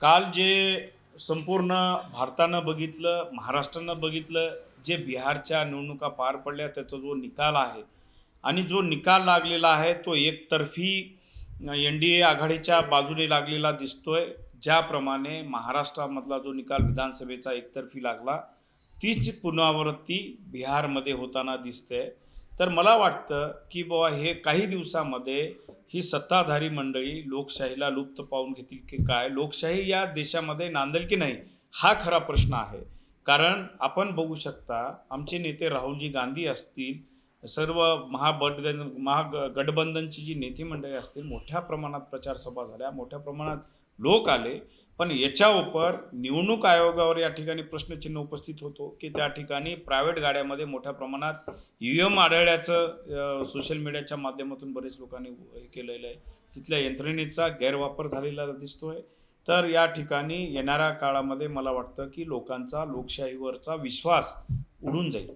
काल जे संपूर्ण भारतानं बघितलं महाराष्ट्रानं बघितलं जे बिहारच्या निवडणुका पार पडल्या त्याचा जो निकाल आहे आणि जो निकाल लागलेला आहे तो एकतर्फी एन डी ए आघाडीच्या बाजूने लागलेला दिसतोय. ज्याप्रमाणे महाराष्ट्रामधला जो निकाल विधानसभेचा एकतर्फी लागला तीच पुनरावृत्ती बिहारमध्ये होताना दिसते. तर मला वाटतं की बाबा हे काही दिवसामध्ये ही सत्ताधारी मंडळी लोकशाहीला लुप्त पाहून घेतील की काय? लोकशाही या देशामध्ये नांदेल की नाही? हा खरा प्रश्न आहे. कारण आपण बघू शकता आमचे नेते राहुलजी गांधी असतील सर्व महाबट महागठबंधनची जी नेते मंडळी असतील मोठ्या प्रमाणात प्रचार सभा झाल्या मोठ्या प्रमाणात लोक आले. पण याच्या उपर निवडणूक आयोगावर या ठिकाणी प्रश्नचिन्ह उपस्थित होतो की त्या ठिकाणी प्रायव्हेट गाड्यामध्ये मोठ्या प्रमाणात ईव्हीएम आढळल्याचं सोशल मीडियाच्या माध्यमातून बरेच लोकांनी हे केलेलं आहे. तिथल्या यंत्रणेचा गैरवापर झालेला दिसतोय. तर या ठिकाणी येणाऱ्या काळामध्ये मला वाटतं की लोकांचा लोकशाहीवरचा विश्वास उडून जाईल.